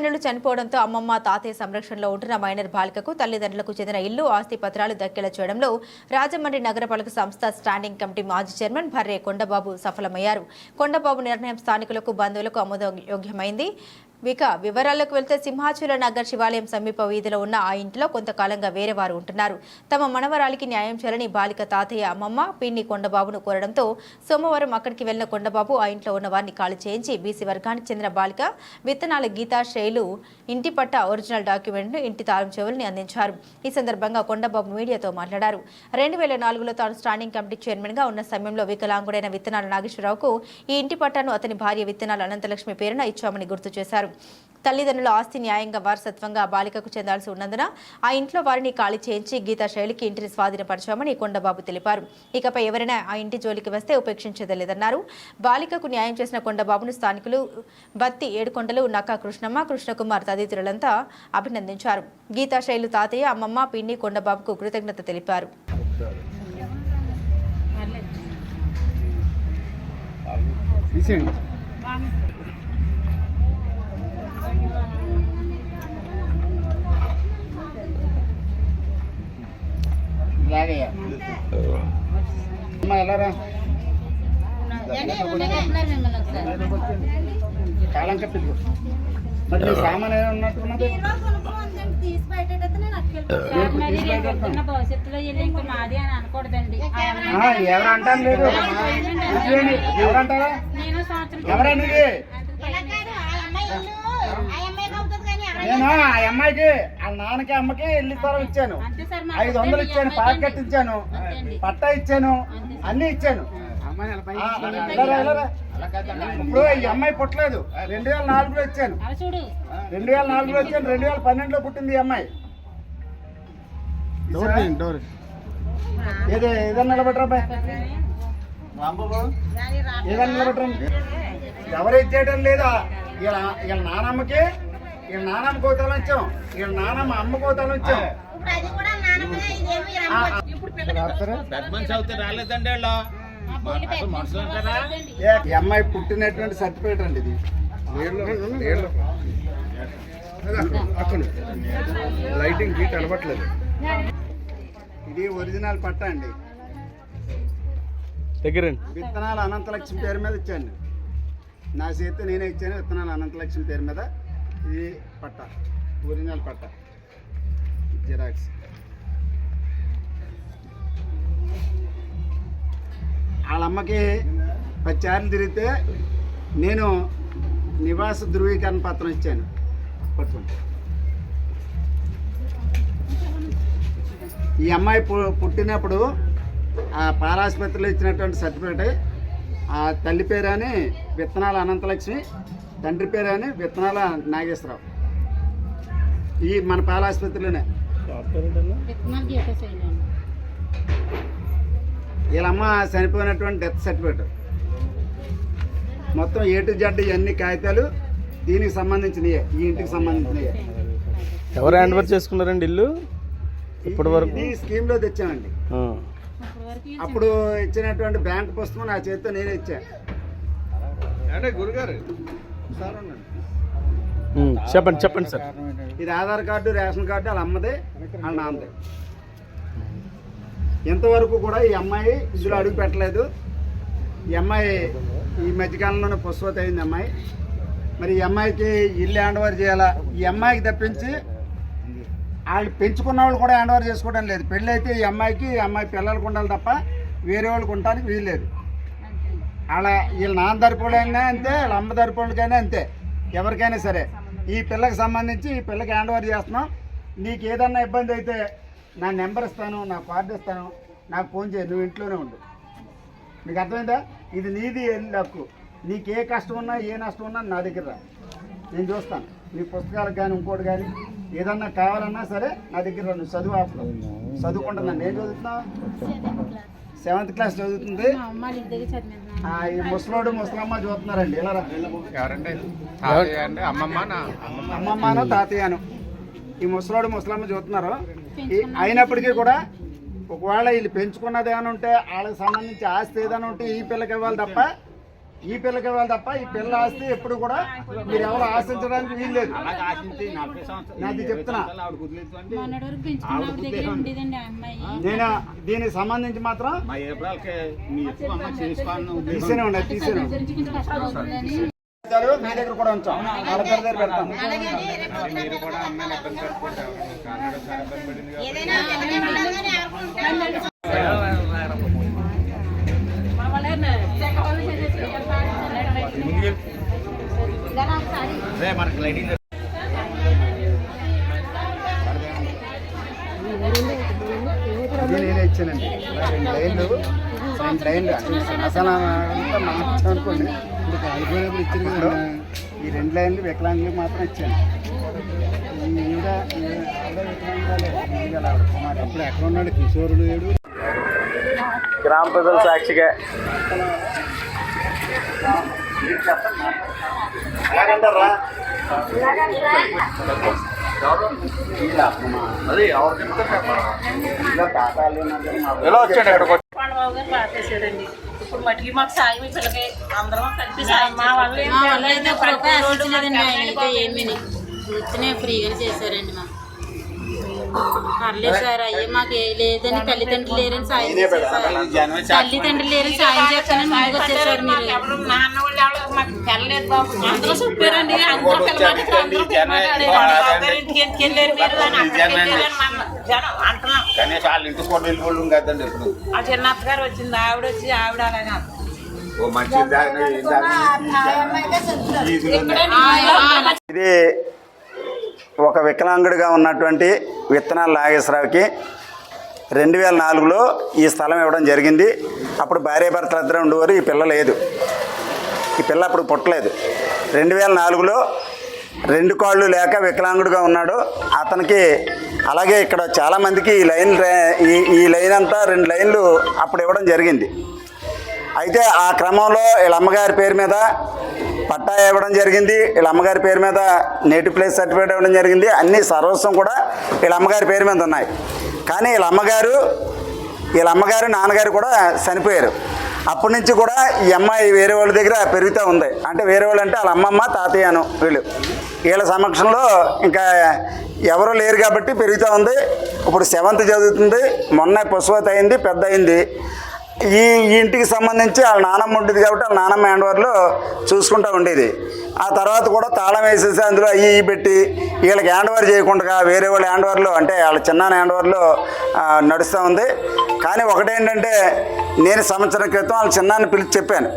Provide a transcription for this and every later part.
తల్లిదండ్రులు చనిపోవడంతో అమ్మమ్మ తాతయ్య సంరక్షణలో ఉంటున్న మైనర్ బాలికకు తల్లిదండ్రులకు చెందిన ఇల్లు ఆస్తి పత్రాలు దక్కేలా చేయడంలో రాజమండ్రి నగరపాలక సంస్థ స్టాండింగ్ కమిటీ మాజీ చైర్మన్ భర్రే కొండబాబు సఫలమయ్యారు. కొండబాబు నిర్ణయం స్థానికులకు బంధువులకు ఆమోదయోగ్యమైంది. ఇక వివరాల్లోకి వెళ్తే సింహాచల నగర్ శివాలయం సమీప వీధిలో ఉన్న ఆ ఇంట్లో కొంతకాలంగా వేరే వారు ఉంటున్నారు. తమ మనవరాలికి న్యాయం చేయాలని బాలిక తాతయ్య అమ్మమ్మ పిన్ని కొండబాబును కోరడంతో సోమవారం అక్కడికి వెళ్ళిన కొండబాబు ఆ ఇంట్లో ఉన్న వారిని ఖాళీ చేయించి బీసీ వర్గానికి చెందిన బాలిక విత్తనాల గీతా శైలు ఇంటి పట్ట ఒరిజినల్ డాక్యుమెంట్ను ఇంటి తాళం చెవుల్ని అందించారు. ఈ సందర్భంగా కొండబాబు మీడియాతో మాట్లాడారు. రెండు వేల నాలుగులో తాను స్టాండింగ్ కమిటీ చైర్మన్గా ఉన్న సమయంలో వికలాంగుడైన విత్తనాల నాగేశ్వరరావుకు ఈ ఇంటి పట్టాను అతని భార్య విత్తనాల అనంతలక్ష్మి పేరున ఇచ్చామని గుర్తు చేశారు. తల్లిదండ్రుల ఆస్తి న్యాయంగా వారసత్వంగా ఆ బాలికకు చెందాల్సి ఉన్నందున ఆ ఇంట్లో వారిని ఖాళీ చేయించి గీతా శైలికి ఇంటిని స్వాధీనపరచామని కొండబాబు తెలిపారు. ఇకపై ఎవరైనా ఆ ఇంటి జోలికి వస్తే ఉపేక్షించదలేదన్నారు. బాలికకు న్యాయం చేసిన కొండబాబును స్థానికులు బత్తి ఏడుకొండలు నక్కా కృష్ణమ్మ కృష్ణకుమార్ తదితరులంతా అభినందించారు. గీతా శైలు తాతయ్య అమ్మమ్మ పిన్ని కొండబాబుకు కృతజ్ఞత తెలిపారు. తీసేయండి. అమ్మ కాలం కప్పిద్దు మరి నీ సామాన్ ఏమైనా ఉన్నట్టున్నది భవిష్యత్తులో వెళ్ళి ఇంకా మాది అని అనకూడదండి ఆ, ఎవరు అంటాను లేదు ఇదేంటి? ఎవరు అంటారా నేను ఆ అమ్మాయికి వాళ్ళ నాన్నకి అమ్మకి ఇల్లు స్థలం ఇచ్చాను. అంతే సార్ మా ఐదు వందలు ఇచ్చాను పాకెట్ ఇచ్చాను పట్టా ఇచ్చాను అన్ని ఇచ్చాను. ఆ. ఇప్పుడు ఈ అమ్మాయి పుట్టలేదు. రెండు వేల నాలుగులో ఇచ్చాను. రెండు వేల నాలుగులో ఇచ్చాను రెండు వేల పన్నెండులో పుట్టింది ఈ అమ్మాయి. ఏదో ఏదన్నా నిలబెట్టరా అబ్బాయి? ఏదన్నా నిలబెట్టరా? ఎవరు ఇచ్చేయటం లేదా? వీళ్ళ వీళ్ళ నానమ్మకి వీళ్ళ నానమ్మ కోతలు ఇచ్చాం వీళ్ళ నానమ్మ అమ్మ కోతలు అవుతే రాలేదండి ఈ అమ్మాయి పుట్టినటువంటి సర్టిఫికేట్ అండి ఇది. లైటింగ్కి కనబట్లేదు ఇది ఒరిజినల్ పట్ట అండి. దగ్గరండి. విత్తనాల అనంతలక్ష్మి పేరు మీద ఇచ్చాను. నా చేతి నేనే ఇచ్చాను విత్తనాల అనంతలక్ష్మి పేరు మీద. ఇది పట్ట ఒరిజినల్ పట్ట. జిరాక్స్ వాళ్ళ అమ్మకి పది తిరిగితే నేను నివాస ధృవీకరణ పత్రం ఇచ్చాను. పట్టుకోండి. ఈ అమ్మాయి పుట్టినప్పుడు ఆ పారాసుపత్రిలో ఇచ్చినటువంటి సర్టిఫికేట్ ఆ తల్లి పేరు అని విత్తనాల అనంతలక్ష్మి తండ్రి పేరు అని విత్తనాల నాగేశ్వరరావు. ఈ మన పాలాసుపత్రిలోనే వీళ్ళమ్మ చనిపోయినటువంటి డెత్ సర్టిఫికేట్. మొత్తం ఏ టు జెడ్ ఇవన్నీ కాగితాలు దీనికి సంబంధించినవి ఈ ఇంటికి సంబంధించినవి ఎవరు హ్యాండ్ ఓవర్ చేసుకున్నారండి ఇల్లు? ఇప్పటి వరకు ఇది స్కీమ్లో తెచ్చామండి. అప్పుడు ఇచ్చినటువంటి బ్యాంక్ పుస్తకం నా చేతితో నేనే ఇచ్చా. అంటే గురుగారు? చెప్పండి చెప్పండి సార్. ఇది ఆధార్ కార్డు రేషన్ కార్డు వాళ్ళ అమ్మదే వాళ్ళ నాన్నదే. ఇంతవరకు కూడా ఈ అమ్మాయి ఇందులో అడుగు పెట్టలేదు. ఈ అమ్మాయి ఈ మధ్యకాలంలోనే పుష్పత అయింది అమ్మాయి. మరి ఈ అమ్మాయికి ఇల్లు హ్యాండ్ ఓవర్ చేయాలా? ఈ అమ్మాయికి తప్పించి వాళ్ళు పెంచుకున్న వాళ్ళు కూడా హ్యాండ్ ఓవర్ చేసుకోవడం లేదు. పెళ్ళి అయితే ఈ అమ్మాయికి ఈ అమ్మాయి పిల్లలకు ఉండాలి తప్ప వేరే వాళ్ళకి ఉండటానికి వీల్లేదు. అలా వీళ్ళ నాన్న తరపులైనా అంతే వాళ్ళ అమ్మ తరపులకైనా అంతే. ఎవరికైనా సరే. ఈ పిల్లకి సంబంధించి ఈ పిల్లకి హ్యాండ్ ఓవర్ చేస్తున్నాం. నీకు ఏదన్నా ఇబ్బంది అయితే నా నెంబర్ ఇస్తాను నా కార్డు ఇస్తాను నాకు ఫోన్ చేయి నువ్వు ఇంట్లోనే ఉండు. నీకు అర్థమైందా? ఇది నీది హక్కు? నీకు ఏ కష్టం ఉన్నా ఏ నష్టం ఉన్నా నా దగ్గర రా. నేను చూస్తాను. నీ పుస్తకాలకు కానీ ఇంకోటి కానీ ఏదన్నా కావాలన్నా సరే నా దగ్గర నువ్వు చదువు ఆపడం చదువుకుంటున్నాను. నేను చదువుతున్నా సెవెంత్ క్లాస్ చదువుతుంది. ఈ ముసలోడు ముసలమ్మ చూస్తున్నారండి. ఇలా అమ్మమ్మను? తాతయ్యను. ఈ ముసలోడు ముసలమ్మ చూస్తున్నారు? ఈ- అయినప్పటికీ కూడా ఒకవేళ వీళ్ళు పెంచుకున్నది ఏమైనా ఉంటే వాళ్ళకి సంబంధించి ఆస్తి ఏదైనా ఉంటే ఈ పిల్లకి ఇవ్వాలి తప్ప ఈ పిల్లకి ఇవ్వాలి తప్ప ఈ పిల్ల ఆస్తి ఎప్పుడు కూడా మీరు ఎవరు ఆశించడానికి వీల్లేదు నాది చెప్తున్నా. నేను? దీనికి సంబంధించి మాత్రం మా ఏప్రిల్కి మీ తీసేనే దగ్గర కూడా ఉంచాం. వాళ్ళ పేరు దగ్గర పెడతాం. మీరు మనకి లైటింగ్ ఇది నేనే ఇచ్చానండి. రెండు లైన్లు రెండు లైన్లు అసలు అంతా ఇప్పుడు? ఈ రెండు లైన్లు వికలాంగులకు మాత్రం ఇచ్చాను. ఈవిడ ఈ- ఆవిడ వికలాంగురాలే. ఇది గల ఆవిడ కుమారి. అప్పుడు ఎక్కడ ఉన్నాడు? కిషోరుడు ఏడు. గ్రామ ప్రజల సాక్షిగా. ఎలాగంటారా? ఎలా వచ్చాడు పాండబాబు గారు బాగా చేశారండి ఇప్పుడు మట్టికి మాకు సాయం పిల్లకి అందరం కలిపి సాయం మా వల్ల ఏం ప్రతి మాకు ఏమీ వచ్చినాయి ఫ్రీగానే చేశారండి మాకు. పర్లేదు సార్ అయ్యే మాకు ఏ లేదని తల్లిదండ్రులు లేరని సాయం చేశారు. సార్. తల్లిదండ్రులు లేరని సాయం చేస్తానని ముందుకు వచ్చేసారు మాకు మీరు. ఎవరు నాన్న వాళ్ళు ఎవరు మాకు తెల్లలేదు బాబు అందరూ చెప్పారండి అందరూ పిల్లలు అందరూ పిల్లలు బాబు గారి ఇంటికి ఎందుకు వెళ్ళారు మీరు అని అక్కడికి వెళ్ళారని మన జనం అంటున్నాం. కనీసం వాళ్ళ ఇంటికి కూడా వెళ్ళిపోవడం కదండి ఇప్పుడు. ఆ చిన్న అత్తగారు వచ్చింది ఆవిడ వచ్చి ఆవిడ అలాగే. ఓ మంచి ఇది ఒక వికలాంగుడిగా ఉన్నటువంటి విత్తనాల నాగేశ్వరరావుకి రెండు వేల నాలుగులో ఈ స్థలం ఇవ్వడం జరిగింది. అప్పుడు భార్య భర్తలు ఇద్దరు ఉండేవారు ఈ పిల్ల లేదు. ఈ పిల్ల అప్పుడు పుట్టలేదు. రెండు వేల నాలుగులో రెండు కాళ్ళు లేక వికలాంగుడిగా ఉన్నాడు. అతనికి అలాగే ఇక్కడ చాలామందికి ఈ లైన్ ఈ ఈ లైన్ అంతా రెండు లైన్లు అప్పుడు ఇవ్వడం జరిగింది. అయితే ఆ క్రమంలో వీళ్ళ అమ్మగారి పేరు మీద పట్టా ఇవ్వడం జరిగింది. వీళ్ళ అమ్మగారి పేరు మీద నేటివ్ ప్లేస్ సర్టిఫికేట్ ఇవ్వడం జరిగింది. అన్ని సర్వస్వం కూడా వీళ్ళ అమ్మగారి పేరు మీద ఉన్నాయి. కానీ వీళ్ళ అమ్మగారు వీళ్ళ అమ్మగారు నాన్నగారు కూడా చనిపోయారు. అప్పటి నుంచి కూడా ఈ అమ్మాయి వేరే వాళ్ళ దగ్గర పెరుగుతూ ఉంది. అంటే వేరే వాళ్ళు అంటే వాళ్ళ అమ్మమ్మ తాతయ్యను వీళ్ళు. వీళ్ళ సమక్షంలో ఇంకా ఎవరు లేరు కాబట్టి పెరుగుతూ ఉంది. ఇప్పుడు సెవెంత్ చదువుతుంది. మొన్న పశువతి అయింది పెద్ద అయింది. ఈ ఇంటికి సంబంధించి వాళ్ళ నానమ్మ ఉండేది కాబట్టి వాళ్ళ నానమ్మ హ్యాండ్వర్లో చూసుకుంటూ ఉండేది. ఆ తర్వాత కూడా తాళం వేసేసి అందులో అయ్యి ఇవి పెట్టి వీళ్ళకి హ్యాండ్ఓవర్ చేయకుండా వేరే వాళ్ళ హ్యాండ్ఓవర్లో అంటే వాళ్ళ చిన్న హ్యాండ్ఓవర్లో నడుస్తూ ఉంది. కానీ ఒకటేంటంటే నేను సంవత్సరం క్రితం వాళ్ళ చిన్నాన్ని పిలిచి చెప్పాను.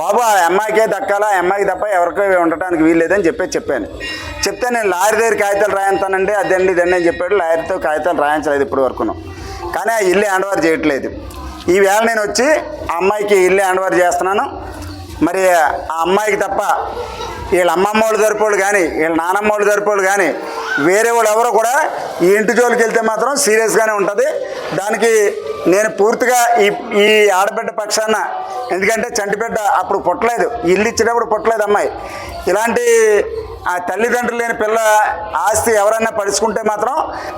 బాబు ఆ అమ్మాయికే దక్కాలా? ఆ అమ్మాయికి తప్ప ఎవరికీ ఉండటానికి వీల్లేదని చెప్పేసి చెప్పాను. చెప్తే నేను లాయర్ దగ్గర కాగితాలు రాయంతానండి అదండి ఇదండి అని చెప్పాడు. లాయర్తో కాగితాలు రాయించలేదు ఇప్పటి వరకును. కానీ ఆ ఇల్లు హ్యాండ్ఓవర్ చేయట్లేదు. ఈవేళ నేను వచ్చి ఆ అమ్మాయికి ఇల్లు హ్యాండ్ ఓవర్ చేస్తున్నాను. మరి ఆ అమ్మాయికి తప్ప వీళ్ళ అమ్మమ్మ వాళ్ళు తరపోళ్ళు కానీ వీళ్ళ నానమ్మ వాళ్ళు తరపోళ్ళు కానీ వేరే వాళ్ళు ఎవరో కూడా ఈ ఇంటి జోలికి వెళ్తే మాత్రం సీరియస్గానే ఉంటుంది. దానికి నేను పూర్తిగా ఈ ఈ ఆడబిడ్డ పక్షాన ఎందుకంటే చంటిబిడ్డ అప్పుడు పుట్టలేదు. ఇల్లు ఇచ్చేటప్పుడు పుట్టలేదు అమ్మాయి. ఇలాంటి ఆ తల్లిదండ్రులు లేని పిల్ల ఆస్తి ఎవరైనా పడుచుకుంటే మాత్రం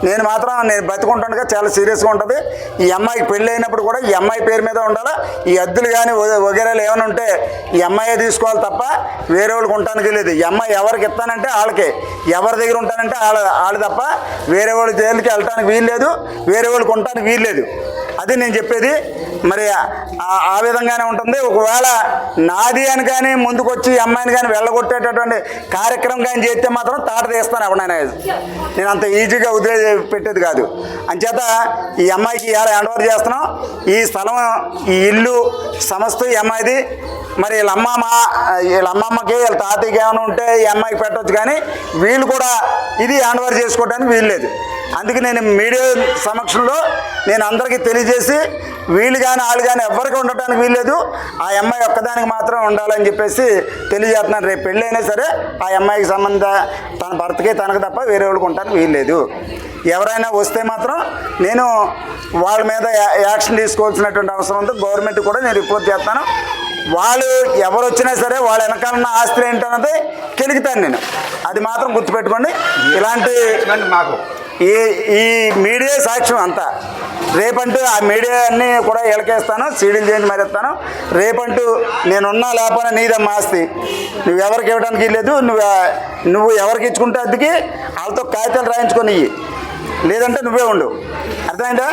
నేను మాత్రం నేను బతుకుంటుండగా చాలా సీరియస్గా ఉంటుంది. ఈ అమ్మాయికి పెళ్ళి అయినప్పుడు కూడా ఈ అమ్మాయి పేరు మీద ఉండాలి? ఈ అద్దులు కానీ వగేరాలు ఏమైనా ఉంటే ఈ అమ్మాయే తీసుకోవాలి తప్ప వేరే వాళ్ళకి ఉండటానికి లేదు ఈ అమ్మాయి ఎవరికి ఇస్తానంటే వాళ్ళకే ఎవరి దగ్గర ఉంటానంటే వాళ్ళ వాళ్ళు తప్ప వేరే వాళ్ళ జైలుకి వెళ్ళటానికి వీలు లేదు వేరే వాళ్ళకి ఉండటానికి వీలు లేదు అది నేను చెప్పేది మరి ఆ- విధంగానే ఉంటుంది. ఒకవేళ నాది అని కానీ ముందుకొచ్చి అమ్మాయిని కానీ వెళ్ళగొట్టేటటువంటి కార్యక్రమం కానీ చేస్తే మాత్రం తాట తీస్తాను ఎవడైనా నేను. అంత ఈజీగా వదిలే పెట్టేది కాదు. అంచేత ఈ అమ్మాయికి ఇలా హ్యాండ్ ఓవర్ చేస్తున్నాం. ఈ స్థలం ఈ ఇల్లు సమస్త ఈ అమ్మాయిది. మరి వీళ్ళ అమ్మమ్మ వీళ్ళ అమ్మమ్మకి వీళ్ళ తాతయ్యకి ఏమైనా ఉంటే ఈ అమ్మాయికి పెట్టవచ్చు కానీ వీళ్ళు కూడా ఇది హ్యాండ్ ఓవర్ చేసుకోవడానికి వీలు లేదు. అందుకే నేను మీడియా సమక్షంలో నేను అందరికీ తెలియజేసి వీళ్ళు కానీ వాళ్ళు కానీ ఎవరికి ఉండటానికి వీల్లేదు. ఆ అమ్మాయి ఒక్కదానికి మాత్రం ఉండాలని చెప్పేసి తెలియజేస్తున్నాను. రేపు పెళ్ళి అయినా సరే ఆ అమ్మాయికి సంబంధ తన భర్తకి తనకు తప్ప వేరే వాళ్ళకి ఉండటానికి వీల్లేదు. ఎవరైనా వస్తే మాత్రం నేను వాళ్ళ మీద యాక్షన్ తీసుకోవాల్సినటువంటి అవసరం ఉంది. గవర్నమెంట్ కూడా నేను రిపోర్ట్ చేస్తాను. వాళ్ళు ఎవరు వచ్చినా సరే వాళ్ళ వెనకాల ఉన్న ఆస్తులు ఏంటన్నది కెలుగుతాను నేను. అది మాత్రం గుర్తుపెట్టుకోండి. ఇలాంటి మాకు. ఈ ఈ మీడియా సాక్ష్యం అంతా. రేపంటూ ఆ మీడియా అన్నీ కూడా ఎలకేస్తాను సీడీలు చేంజ్ మరిస్తాను. రేపంటూ నేనున్నా లేకపోయినా నీదమ్మా ఆస్తి. నువ్వు ఎవరికి ఇవ్వడానికి లేదు నువ్వు నువ్వు ఎవరికి ఇచ్చుకుంటే అద్దెకి వాళ్ళతో కాగితాలు రాయించుకొని లేదంటే నువ్వే ఉండు. అర్థమైందా.